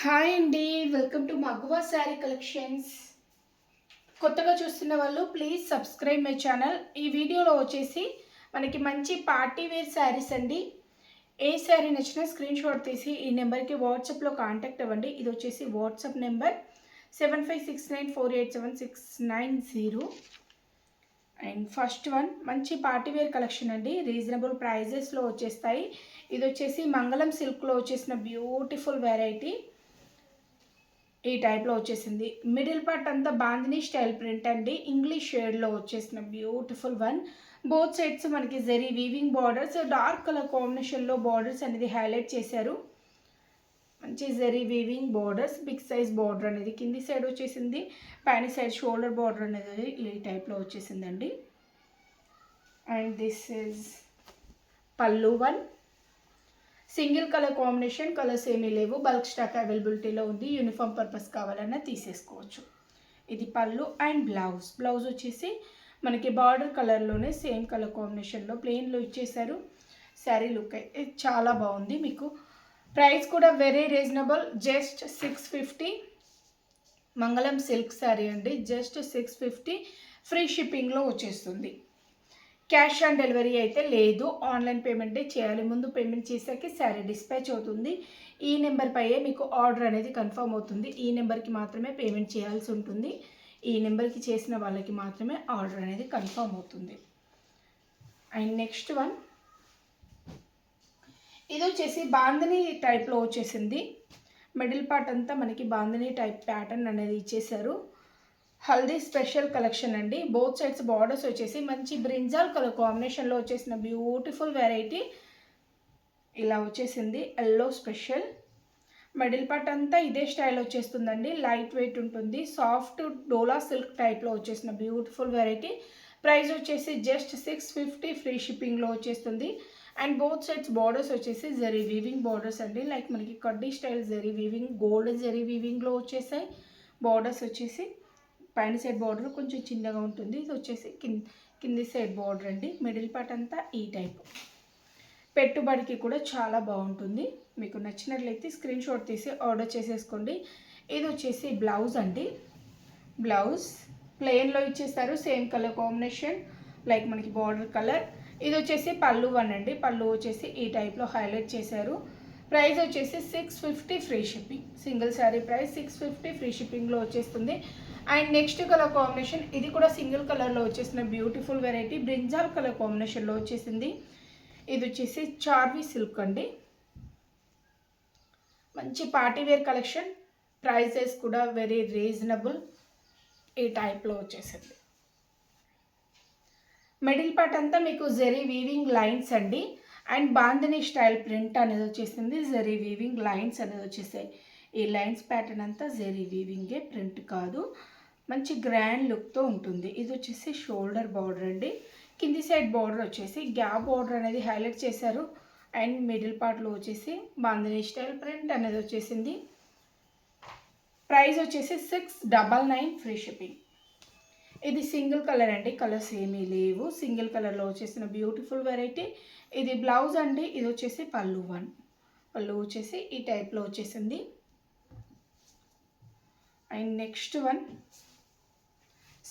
Hi అండి welcome to మగువా sari collections. కొత్తగా చూస్తున్న వాళ్ళు ప్లీజ్ సబ్స్క్రైబ్ మై ఛానల్. ఈ వీడియోలో వచ్చేసి మనకి మంచి పార్టీ వేర్ శారీస్ అండి. ఏ శారీ నచ్చినా స్క్రీన్ షాట్ తీసి ఈ నెంబర్కి వాట్సాప్లో కాంటాక్ట్ అవ్వండి. ఇది వచ్చేసి WhatsApp number seven five six nine four eight seven six nine zero and first one మంచి పార్టీ వేర్ కలెక్షన్ అండి. రీజనబుల్ ప్రైజెస్లో వచ్చేస్తాయి. ఇది వచ్చేసి మంగళం సిల్క్లో వచ్చేసిన బ్యూటిఫుల్ వెరైటీ. ఈ టైప్లో వచ్చేసింది. మిడిల్ పార్ట్ అంతా బాందిని స్టైల్ ప్రింట్ అండి. ఇంగ్లీష్ షేడ్లో వచ్చేసిన బ్యూటిఫుల్ వన్ బోత్ సైడ్స్ మనకి zari weaving borders dark colour కాంబినేషన్లో బార్డర్స్ అనేది హైలైట్ చేశారు. మంచి zari weaving borders big size border అనేది కింది సైడ్ వచ్చేసింది. పైన సైడ్ షోల్డర్ బార్డర్ అనేది ఈ టైప్లో వచ్చేసిందండి. And this is pallu one single colour combination colours ఏమీ లేవు. బల్క్ స్టాక్ అవైలబిలిటీలో ఉంది. యూనిఫామ్ పర్పస్ కావాలన్నా తీసేసుకోవచ్చు. ఇది పళ్ళు అండ్ బ్లౌజ్. బ్లౌజ్ వచ్చేసి మనకి బార్డర్ కలర్లోనే సేమ్ కలర్ కాంబినేషన్లో ప్లెయిన్లో ఇచ్చేసారు శారీ లుక్ అయితే చాలా బాగుంది మీకు. ప్రైస్ కూడా very reasonable. Just six fifty. Mangalam silk sari అండి. Just six fifty. ఫ్రీ షిప్పింగ్లో వచ్చేస్తుంది. క్యాష్ ఆన్ డెలివరీ అయితే లేదు. ఆన్లైన్ పేమెంటే చేయాలి. ముందు పేమెంట్ చేశాక శారీ డిస్పాచ్ అవుతుంది. ఈ నెంబర్పైయే మీకు ఆర్డర్ అనేది కన్ఫర్మ్ అవుతుంది. ఈ నెంబర్కి మాత్రమే పేమెంట్ చేయాల్సి ఉంటుంది. ఈ నెంబర్కి చేసిన వాళ్ళకి మాత్రమే ఆర్డర్ అనేది కన్ఫర్మ్ అవుతుంది. And next one. ఇది వచ్చేసి బాందని టైప్లో వచ్చేసింది. మిడిల్ పార్ట్ అంతా మనకి బాందని టైప్ ప్యాటర్న్ అనేది ఇచ్చేసారు హల్దీ స్పెషల్ కలెక్షన్ అండి. బోత్ సైడ్స్ బార్డర్స్ వచ్చేసి మంచి బ్రింజాల్ కలర్ కాంబినేషన్లో వచ్చేసిన బ్యూటిఫుల్ వెరైటీ ఇలా వచ్చేసింది. Yellow special. మిడిల్ పార్ట్ అంతా ఇదే స్టైల్ వచ్చేస్తుందండి. లైట్ వెయిట్ ఉంటుంది. సాఫ్ట్ డోలా సిల్క్ టైప్లో వచ్చేసిన బ్యూటిఫుల్ వెరైటీ. ప్రైస్ వచ్చేసి జస్ట్ సిక్స్ ఫిఫ్టీ ఫ్రీ షిప్పింగ్లో వచ్చేస్తుంది. అండ్ బోత్ సైడ్స్ బార్డర్స్ వచ్చేసి జరీ వీవింగ్ బార్డర్స్ అండి. లైక్ మనకి కడ్డీ style zari weaving gold zari వీవింగ్లో వచ్చేసాయి. బార్డర్స్ వచ్చేసి పైన సైడ్ బార్డర్ కొంచెం చిన్నగా ఉంటుంది. ఇది వచ్చేసి కింద కింది సైడ్ బార్డర్ అండి. మిడిల్ పార్ట్ అంతా ఈ టైప్ పెట్టుబడికి కూడా చాలా బాగుంటుంది. మీకు నచ్చినట్లయితే స్క్రీన్ షాట్ తీసి ఆర్డర్ చేసేసుకోండి. ఇది వచ్చేసి బ్లౌజ్ అండి. బ్లౌజ్ ప్లెయిన్లో ఇచ్చేస్తారు. సేమ్ కలర్ కాంబినేషన్ లైక్ మనకి బార్డర్ కలర్ ఇది వచ్చేసి పళ్ళు వన్ అండి. పళ్ళు వచ్చేసి ఈ టైప్లో హైలైట్ చేశారు. ప్రైస్ వచ్చేసి six fifty free shipping single sari price six fifty free షిప్పింగ్లో వచ్చేస్తుంది. అండ్ నెక్స్ట్ కలర్ కాంబినేషన్ ఇది కూడా సింగిల్ కలర్లో వచ్చేసిన బ్యూటిఫుల్ వెరైటీ బ్రింజాల్ కలర్ కాంబినేషన్లో వచ్చేసింది. ఇది వచ్చేసి చార్వీ సిల్క్ అండి. మంచి పార్టీ వేర్ కలెక్షన్ ప్రైజెస్ కూడా వెరీ రీజనబుల్ ఈ టైప్లో వచ్చేసింది. మిడిల్ పార్ట్ అంతా మీకు జెరీ వీవింగ్ లైన్స్ అండి. అండ్ బాందని స్టైల్ ప్రింట్ అనేది వచ్చేసింది జెరీ వీవింగ్ లైన్స్ అనేది వచ్చేసాయి. ఈ లైన్స్ ప్యాటర్న్ అంతా జెరీ వీవింగే ప్రింట్ కాదు. మంచి గ్రాండ్ లుక్తో ఉంటుంది. ఇది వచ్చేసి షోల్డర్ బార్డర్ అండి. కింది సైడ్ బార్డర్ వచ్చేసి గ్యాప్ బార్డర్ అనేది హైలైట్ చేశారు. అండ్ మిడిల్ పార్ట్లో వచ్చేసి బాంధనీ స్టైల్ ప్రింట్ అనేది వచ్చేసింది. ప్రైస్ వచ్చేసి six double nine free shipping. ఇది సింగిల్ కలర్ అండి. కలర్స్ ఏమీ లేవు. సింగిల్ కలర్లో వచ్చేసిన బ్యూటిఫుల్ వెరైటీ. ఇది బ్లౌజ్ అండి. ఇది వచ్చేసి పళ్ళు వన్. పళ్ళు వచ్చేసి ఈ టైప్లో వచ్చేసింది. And next one.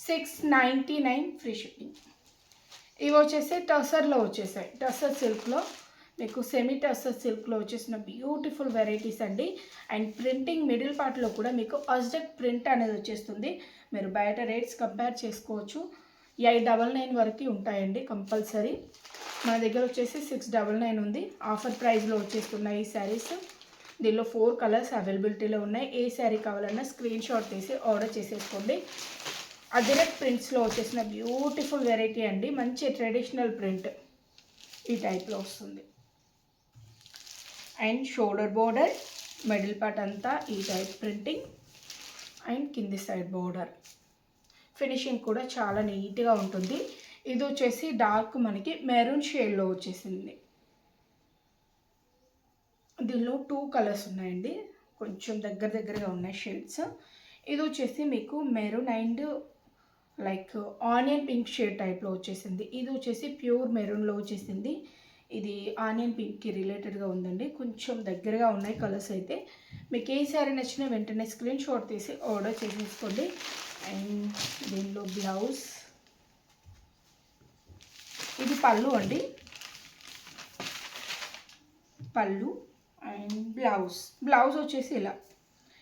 Six ninety nine free shipping ఇవి వచ్చేసి టసర్లో వచ్చేసాయి. టసర్ సిల్క్లో మీకు సెమీ టసర్ సిల్క్లో వచ్చేసిన బ్యూటిఫుల్ వెరైటీస్ అండి. అండ్ ప్రింటింగ్ మిడిల్ పార్ట్లో కూడా మీకు అజ్డెక్ ప్రింట్ అనేది వచ్చేస్తుంది. మీరు బయట రేట్స్ కంపేర్ చేసుకోవచ్చు. ఎయిట్ డబల్ నైన్ వరకు ఉంటాయండి కంపల్సరీ. మన దగ్గర వచ్చేసి సిక్స్ డబల్ నైన్ ఉంది. ఆఫర్ ప్రైస్లో వచ్చేస్తున్నాయి ఈ శారీస్. దీనిలో ఫోర్ కలర్స్ అవైలబిలిటీలో ఉన్నాయి. ఏ శారీ కావాలన్నా స్క్రీన్ షాట్ తీసి ఆర్డర్ చేసేసుకోండి. అదిరక్ ప్రింట్స్లో వచ్చేసిన బ్యూటిఫుల్ వెరైటీ అండి. మంచి ట్రెడిషనల్ ప్రింట్ ఈ టైప్లో వస్తుంది. And shoulder border middle part అంతా ఈ టైప్ ప్రింటింగ్ అండ్ కింది సైడ్ బోర్డర్ ఫినిషింగ్ కూడా చాలా నీట్గా ఉంటుంది. ఇది వచ్చేసి డార్క్ మనకి మెరూన్ షేడ్లో వచ్చేసింది. దీనిలో టూ కలర్స్ ఉన్నాయండి. కొంచెం దగ్గర దగ్గరగా ఉన్నాయి షేడ్స్ ఇది వచ్చేసి మీకు maroon and like onion pink shade టైప్లో వచ్చేసింది. ఇది వచ్చేసి ప్యూర్ మెరూన్లో వచ్చేసింది. ఇది ఆనియన్ పింక్కి రిలేటెడ్గా ఉందండి. కొంచెం దగ్గరగా ఉన్నాయి కలర్స్ అయితే. మీకు ఏ శారీ నచ్చినా వెంటనే స్క్రీన్ షాట్ తీసి ఆర్డర్ చేసేసుకోండి. అండ్ దీనిలో బ్లౌజ్. ఇది పళ్ళు అండి. పళ్ళు అండ్ బ్లౌజ్. బ్లౌజ్ వచ్చేసి ఇలా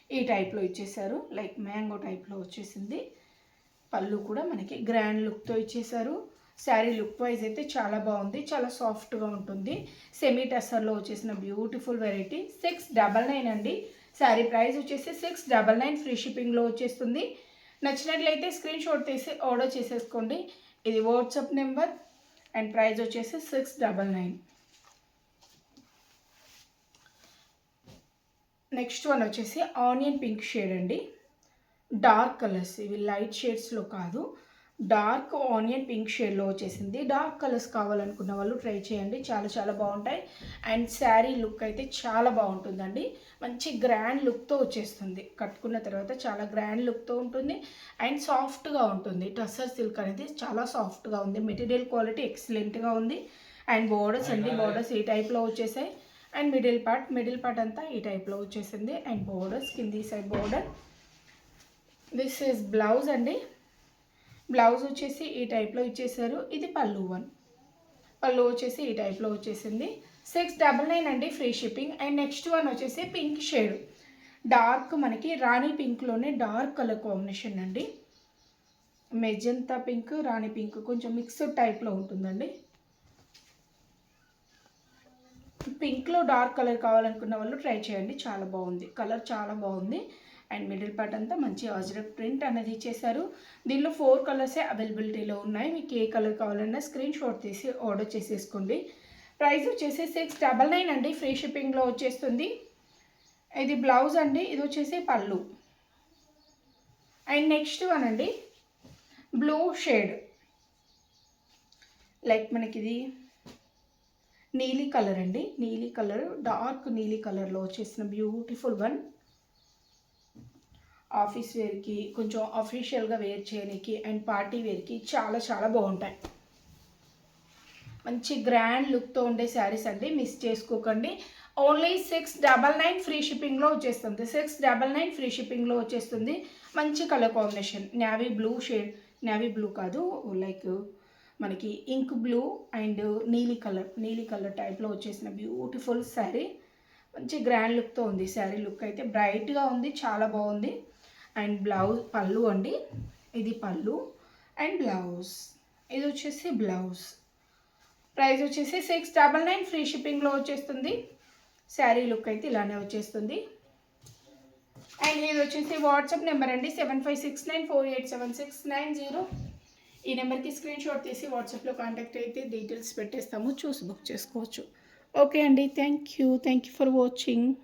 ఈ టైప్లో ఇచ్చేసారు. లైక్ మ్యాంగో టైప్లో వచ్చేసింది. పళ్ళు కూడా మనకి గ్రాండ్ లుక్తో ఇచ్చేసారు శారీ లుక్ వైజ్ అయితే చాలా బాగుంది చాలా సాఫ్ట్గా ఉంటుంది. సెమీ టెస్సర్లో వచ్చేసిన beautiful variety six double nine అండి. శారీ ప్రైస్ వచ్చేసి సిక్స్ డబల్ నైన్ ఫ్రీ షిప్పింగ్లో వచ్చేస్తుంది. నచ్చినట్లయితే స్క్రీన్ షాట్ తీసి ఆర్డర్ చేసేసుకోండి. ఇది వాట్సాప్ నెంబర్ అండ్ ప్రైస్ వచ్చేసి six double nine next one వచ్చేసి ఆనియన్ పింక్ షేడ్ అండి. డార్క్ కలర్స్ ఇవి లైట్ షేడ్స్లో కాదు. డార్క్ ఆనియన్ పింక్ షేడ్లో వచ్చేసింది. డార్క్ కలర్స్ కావాలనుకున్న వాళ్ళు ట్రై చేయండి. చాలా చాలా బాగుంటాయి. అండ్ శారీ లుక్ అయితే చాలా బాగుంటుందండి. మంచి గ్రాండ్ లుక్తో వచ్చేస్తుంది. కట్టుకున్న తర్వాత చాలా గ్రాండ్ లుక్తో ఉంటుంది. అండ్ సాఫ్ట్గా ఉంటుంది. టస్సర్ సిల్క్ అనేది చాలా సాఫ్ట్గా ఉంది. మెటీరియల్ క్వాలిటీ ఎక్సలెంట్గా ఉంది. అండ్ బోర్డర్స్ అండి. బోర్డర్స్ ఈ టైప్లో వచ్చేసాయి. And middle part middle part అంతా ఈ టైప్లో వచ్చేసింది. అండ్ బోర్డర్స్ కింది side border. This is blouse అండి. బ్లౌజ్ వచ్చేసి ఈ టైప్లో ఇచ్చేసారు. ఇది పళ్ళు వన్. పళ్ళు వచ్చేసి ఈ టైప్లో వచ్చేసింది. సిక్స్ డబల్ నైన్ అండి free shipping and next one వచ్చేసి పింక్ షేడ్ డార్క్ మనకి రాణి పింక్లోనే డార్క్ కలర్ కాంబినేషన్ అండి. మెజంతా పింక్ రాణి పింక్ కొంచెం మిక్స్డ్ టైప్లో ఉంటుందండి. పింక్లో డార్క్ కలర్ కావాలనుకున్న వాళ్ళు ట్రై చేయండి. చాలా బాగుంది. కలర్ చాలా బాగుంది. అండ్ మిడిల్ పార్ట్ అంతా మంచి ఆజరక్ ప్రింట్ అనేది ఇచ్చేసారు దీనిలో ఫోర్ కలర్సే అవైలబిలిటీలో ఉన్నాయి. మీకు ఏ కలర్ కావాలన్నా స్క్రీన్ షాట్ తీసి ఆర్డర్ చేసేసుకోండి. ప్రైస్ వచ్చేసి సిక్స్ డబల్ నైన్ అండి. ఫ్రీ షిప్పింగ్లో వచ్చేస్తుంది. ఇది బ్లౌజ్ అండి. ఇది వచ్చేసి పళ్ళు. అండ్ నెక్స్ట్ వన్ అండి. బ్లూ షేడ్ లైక్ మనకి ఇది నీలి కలర్ అండి. నీలి కలర్ డార్క్ నీలి కలర్లో వచ్చేసిన బ్యూటిఫుల్ వన్ ఆఫీస్ వేర్కి కొంచెం అఫీషియల్గా వేర్ చేయడానికి అండ్ పార్టీ వేర్కి చాలా చాలా బాగుంటాయి. మంచి గ్రాండ్ లుక్తో ఉండే శారీస్ అండి. మిస్ చేసుకోకండి. Only six double nine free షిప్పింగ్లో వచ్చేస్తుంది. సిక్స్ డబల్ నైన్ ఫ్రీ షిప్పింగ్లో వచ్చేస్తుంది. మంచి colour combination. Navy blue shade navy blue కాదు లైక్ మనకి ఇంక్ బ్లూ అండ్ నీలి కలర్ నీలి కలర్ టైప్లో వచ్చేసిన బ్యూటిఫుల్ శారీ. మంచి గ్రాండ్ లుక్తో ఉంది. శారీ లుక్ అయితే బ్రైట్గా ఉంది చాలా బాగుంది. అండ్ బ్లౌజ్ పళ్ళు అండి. ఇది పళ్ళు అండ్ బ్లౌజ్. ఇది వచ్చేసి బ్లౌజ్. ప్రైస్ వచ్చేసి సిక్స్ డబల్ నైన్ ఫ్రీ షిప్పింగ్లో వచ్చేస్తుంది. శారీ లుక్ అయితే ఇలానే వచ్చేస్తుంది. అండ్ ఇది వచ్చేసి వాట్సాప్ నెంబర్ అండి. Seven five six nine four eight seven six nine zero. ఈ నెంబర్కి స్క్రీన్ షాట్ తీసి వాట్సాప్లో కాంటాక్ట్ అయితే డీటెయిల్స్ పెట్టేస్తాము. చూసి బుక్ చేసుకోవచ్చు. ఓకే అండి. Thank you. Thank you for watching.